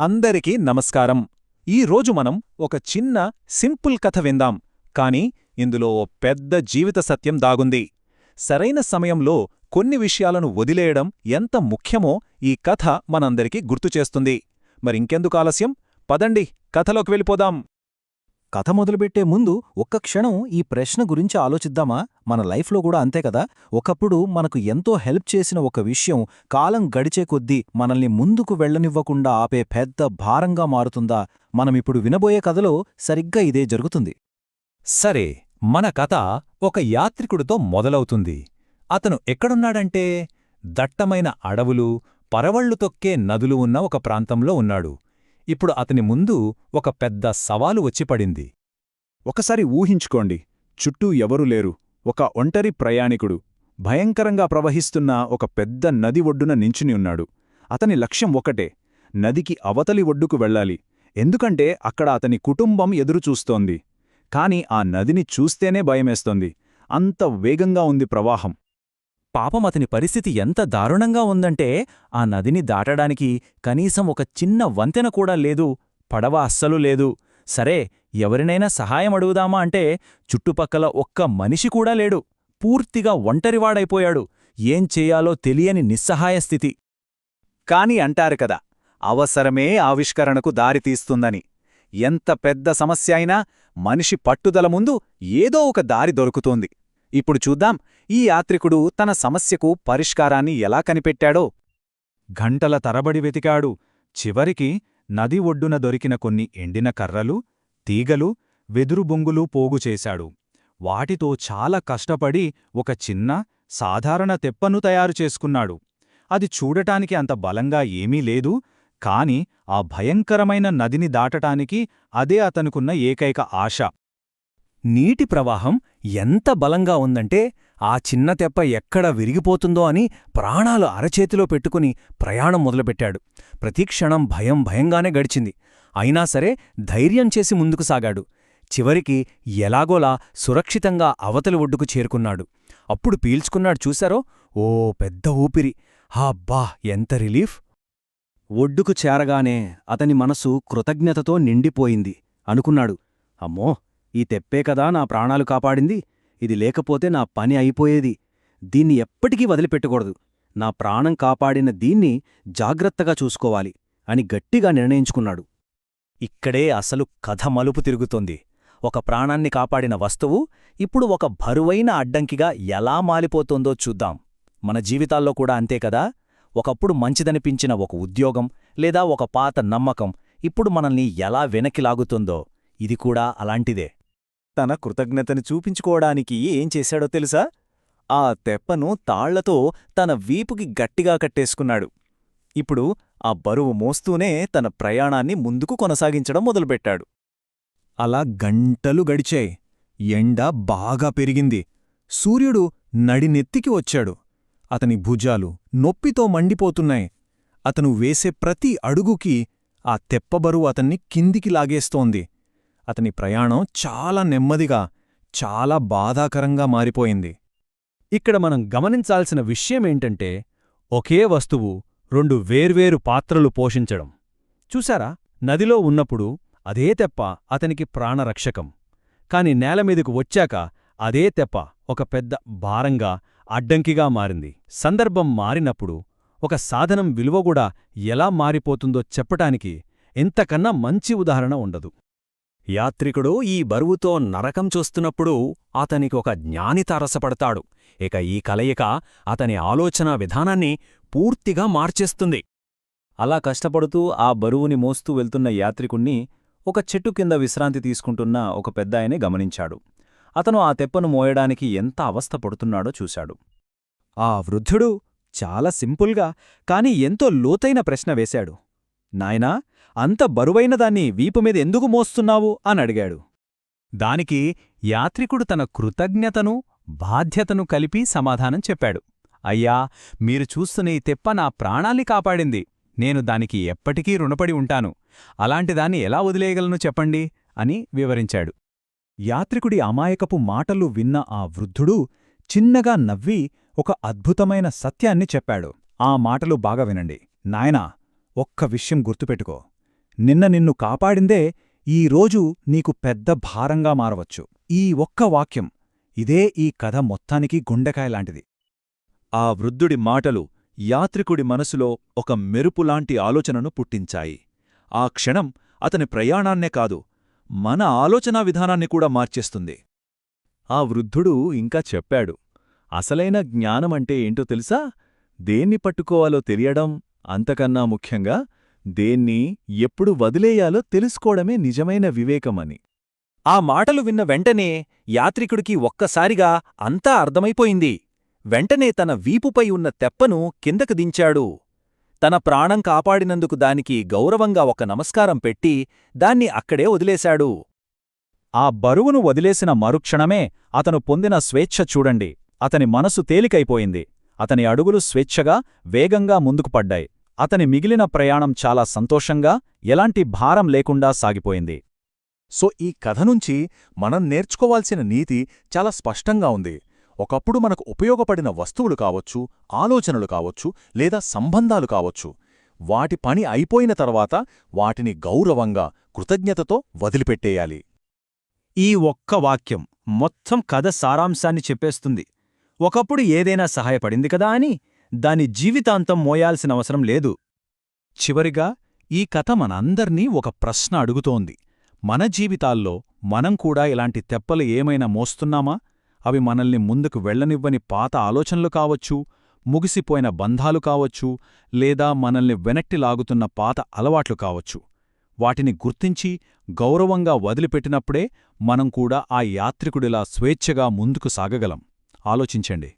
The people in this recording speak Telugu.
అందరికీ నమస్కారం. ఈరోజు మనం ఒక చిన్న సింపుల్ కథ విందాం. కాని ఇందులో ఓ పెద్ద జీవిత సత్యం దాగుంది. సరైన సమయంలో కొన్ని విషయాలను వదిలేయడం ఎంత ముఖ్యమో ఈ కథ మనందరికీ గుర్తుచేస్తుంది మరింకెందుకు ఆలస్యం? పదండి కథలోకి వెళ్ళిపోదాం. కథ మొదలుపెట్టే ముందు ఒక్క క్షణం ఈ ప్రశ్న గురించి ఆలోచిద్దామా? మన లైఫ్లో కూడా అంతే కదా? ఒకప్పుడు మనకు ఎంతో హెల్ప్ చేసిన ఒక విషయం కాలం గడిచే కొద్దీ మనల్ని ముందుకు వెళ్ళనివ్వకుండా ఆపే పెద్ద భారంగా మారుతుందా? మనమిప్పుడు వినబోయే కథలో సరిగ్గా ఇదే జరుగుతుంది. సరే మన కథ ఒక యాత్రికుడితో మొదలవుతుంది. అతను ఎక్కడున్నాడంటే దట్టమైన అడవులు పరవళ్ళు తొక్కే నదులు ఉన్న ఒక ప్రాంతంలో ఉన్నాడు. ఇప్పుడు అతని ముందు ఒక పెద్ద సవాలు వచ్చిపడింది ఒకసారి ఊహించుకోండి చుట్టూ ఎవరూ లేరు. ఒక ఒంటరి ప్రయాణికుడు భయంకరంగా ప్రవహిస్తున్న ఒక పెద్ద నది ఒడ్డున నించుని ఉన్నాడు. అతని లక్ష్యం ఒకటే నదికి అవతలి ఒడ్డుకు వెళ్ళాలి. ఎందుకంటే అక్కడ అతని కుటుంబం ఎదురుచూస్తోంది కాని ఆ నదిని చూస్తేనే భయమేస్తోంది. అంత వేగంగా ఉంది ప్రవాహం. పాపం అతని పరిస్థితి ఎంత దారుణంగా ఉందంటే ఆ నదిని దాటడానికి కనీసం ఒక చిన్న వంతెన కూడా లేదు పడవ అస్సలు లేదు. సరే ఎవరినైనా సహాయం అడుగుదామా అంటే చుట్టుపక్కల ఒక్క మనిషి కూడా లేడు. పూర్తిగా ఒంటరివాడైపోయాడు. ఏం చేయాలో తెలియని నిస్సహాయ స్థితి. కాని అంటారు కదా అవసరమే ఆవిష్కరణకు దారితీస్తుందని ఎంత పెద్ద సమస్య అయినా మనిషి పట్టుదల ముందు ఏదో ఒక దారి దొరుకుతోంది. ఇప్పుడు చూద్దాం ఈ యాత్రికుడు తన సమస్యకు పరిష్కారాన్ని ఎలా కనిపెట్టాడో. గంటల తరబడి వెతికాడు. చివరికి నది ఒడ్డున దొరికిన కొన్ని ఎండిన కర్రలు తీగలు వెదురుబొంగులు పోగుచేశాడు వాటితో చాలా కష్టపడి ఒక చిన్న సాధారణ తెప్పను తయారు చేసుకున్నాడు. అది చూడటానికి అంత బలంగా ఏమీ లేదు కాని ఆ భయంకరమైన నదిని దాటటానికి అదే అతనుకున్న ఏకైక ఆశ. నీటి ప్రవాహం ఎంత బలంగా ఉందంటే ఆ చిన్న తెప్ప ఎక్కడ విరిగిపోతుందో అని ప్రాణాలు అరచేతిలో పెట్టుకుని ప్రయాణం మొదలుపెట్టాడు. ప్రతిక్షణం భయం భయంగానే గడిచింది. అయినా సరే ధైర్యం చేసి ముందుకు సాగాడు. చివరికి ఎలాగోలా సురక్షితంగా అవతలి ఒడ్డుకు చేరుకున్నాడు. అప్పుడు పీల్చుకున్నాడు చూశారో? ఓ పెద్ద ఊపిరి. హాబ్బా ఎంత రిలీఫ్! ఒడ్డుకు చేరగానే అతని మనసు కృతజ్ఞతతో నిండిపోయింది అనుకున్నాడు. అమ్మో! ఈ తెప్పే కదా నా ప్రాణాలు కాపాడింది. ఇది లేకపోతే నా పని అయిపోయేది. దీన్ని ఎప్పటికీ వదిలిపెట్టకూడదు. నా ప్రాణం కాపాడిన దీన్ని జాగ్రత్తగా చూసుకోవాలి అని గట్టిగా నిర్ణయించుకున్నాడు. ఇక్కడే అసలు కథ మలుపు తిరుగుతోంది. ఒక ప్రాణాన్ని కాపాడిన వస్తువు ఇప్పుడు ఒక బరువైన అడ్డంకిగా ఎలా మాలిపోతోందో చూద్దాం. మన జీవితాల్లో కూడా అంతే కదా? ఒకప్పుడు మంచిదనిపించిన ఒక ఉద్యోగం లేదా ఒక పాత నమ్మకం ఇప్పుడు మనల్ని ఎలా వెనక్కి లాగుతుందో ఇది కూడా అలాంటిదే. తన కృతజ్ఞతని చూపించుకోవడానికి ఏం చేశాడో తెలుసా? ఆ తెప్పను తాళ్ళతో తన వీపుకి గట్టిగా కట్టేసుకున్నాడు. ఇప్పుడు ఆ బరువు మోస్తూనే తన ప్రయాణాన్ని ముందుకు కొనసాగించడం మొదలుపెట్టాడు. అలా గంటలు గడిచాయి. ఎండ బాగా పెరిగింది. సూర్యుడు నడినెత్తికి వచ్చాడు. అతని భుజాలు నొప్పితో మండిపోతున్నాయి. అతను వేసే ప్రతి అడుగుకి ఆ తెప్పబరువు అతన్ని కిందికి లాగేస్తోంది. అతని ప్రయాణం చాలా నెమ్మదిగా చాలా బాధాకరంగా మారిపోయింది. ఇక్కడ మనం గమనించాల్సిన విషయమేంటంటే ఒకే వస్తువు రెండు వేర్వేరు పాత్రలు పోషించడం. చూశారా? నదిలో ఉన్నప్పుడు అదే తెప్ప అతనికి ప్రాణరక్షకం. కాని నేలమీదకు వచ్చాక అదే తెప్ప ఒక పెద్ద భారంగా అడ్డంకిగా మారింది. సందర్భం మారినప్పుడు ఒక సాధనం విలువగూడా ఎలా మారిపోతుందో చెప్పటానికి ఎంతకన్నా మంచి ఉదాహరణ ఉండదు. యాత్రికుడు ఈ బరువుతో నరకం చూస్తున్నప్పుడు అతనికి ఒక జ్ఞాని తారసపడతాడు. ఇక ఈ కలయిక అతని ఆలోచనా విధానాన్ని పూర్తిగా మార్చేస్తుంది. అలా కష్టపడుతూ ఆ బరువుని మోస్తూ వెళ్తున్న యాత్రికుణ్ణి ఒక చెట్టు కింద విశ్రాంతి తీసుకుంటున్న ఒక పెద్దాయనే గమనించాడు. అతను ఆ తెప్పను మోయడానికి ఎంత అవస్థ పడుతున్నాడో చూశాడు. ఆ వృద్ధుడు చాలా సింపుల్గా కాని ఎంతో లోతైన ప్రశ్న వేశాడు. నాయనా అంత బరువైన దాన్ని వీపుమీద ఎందుకు మోస్తున్నావు? అని అడిగాడు. దానికి యాత్రికుడు తన కృతజ్ఞతను బాధ్యతను కలిపి సమాధానం చెప్పాడు. అయ్యా మీరు చూస్తున్న ఈ తెప్ప నా ప్రాణాల్ని కాపాడింది. నేను దానికి ఎప్పటికీ రుణపడి ఉంటాను. అలాంటిదాన్ని ఎలా వదిలేయగలను చెప్పండి? అని వివరించాడు. యాత్రికుడి అమాయకపు మాటలు విన్న ఆ వృద్ధుడు చిన్నగా నవ్వి ఒక అద్భుతమైన సత్యాన్ని చెప్పాడు. ఆ మాటలు బాగా వినండి. నాయనా ఒక్క విషయం గుర్తుపెట్టుకో. నిన్న నిన్ను కాపాడిందే ఈరోజు నీకు పెద్ద భారంగా మారవచ్చు. ఈ ఒక్క వాక్యం ఇదే ఈ కథ మొత్తానికి గుండెకాయలాంటిది ఆ వృద్ధుడి మాటలు యాత్రికుడి మనసులో ఒక మెరుపులాంటి ఆలోచనను పుట్టించాయి. ఆ క్షణం అతని ప్రయాణాన్నే కాదు మన ఆలోచనా విధానాన్ని కూడా మార్చేస్తుంది. ఆ వృద్ధుడు ఇంకా చెప్పాడు అసలైన జ్ఞానమంటే ఏంటో తెలుసా? దేన్ని పట్టుకోవాలో తెలియడం అంతకన్నా ముఖ్యంగా దేన్ని ఎప్పుడు వదిలేయాలో తెలుసుకోవడమే నిజమైన వివేకమని. ఆ మాటలు విన్న వెంటనే యాత్రికుడికి ఒక్కసారిగా అంతా అర్థమైపోయింది. వెంటనే తన వీపుపై ఉన్న తెప్పను కిందకు దించాడు. తన ప్రాణం కాపాడినందుకు దానికి గౌరవంగా ఒక నమస్కారం పెట్టి దాన్ని అక్కడే వదిలేశాడు. ఆ బరువును వదిలేసిన మరుక్షణమే అతను పొందిన స్వేచ్ఛ చూడండి. అతని మనసు తేలికైపోయింది. అతని అడుగులు స్వేచ్ఛగా వేగంగా ముందుకు పడ్డాయి. అతని మిగిలిన ప్రయాణం చాలా సంతోషంగా ఎలాంటి భారం లేకుండా సాగిపోయింది. సో ఈ కథ నుంచి మనం నేర్చుకోవాల్సిన నీతి చాలా స్పష్టంగా ఉంది. ఒకప్పుడు మనకు ఉపయోగపడిన వస్తువులు కావచ్చు ఆలోచనలు కావచ్చు లేదా సంబంధాలు కావచ్చు. వాటి పని అయిపోయిన తర్వాత వాటిని గౌరవంగా కృతజ్ఞతతో వదిలిపెట్టేయాలి. ఈ ఒక్క వాక్యం మొత్తం కథ సారాంశాన్ని చెప్పేస్తుంది. ఒకప్పుడు ఏదైనా సహాయపడింది కదా అని దాని జీవితాంతం మోయాల్సిన అవసరం లేదు. చివరిగా ఈ కథ మనందర్నీ ఒక ప్రశ్న అడుగుతోంది. మన జీవితాల్లో మనం కూడా ఇలాంటి తెప్పలు ఏమైనా మోస్తున్నామా? అవి మనల్ని ముందుకు వెళ్ళనివ్వని పాత ఆలోచనలు కావచ్చు ముగిసిపోయిన బంధాలు కావచ్చు లేదా మనల్ని వెనక్కి లాగుతున్న పాత అలవాట్లు కావచ్చు. వాటిని గుర్తించి గౌరవంగా వదిలిపెట్టినప్పుడే మనం కూడా ఆ యాత్రికుడిలా స్వేచ్ఛగా ముందుకు సాగగలం. ఆలోచించండి.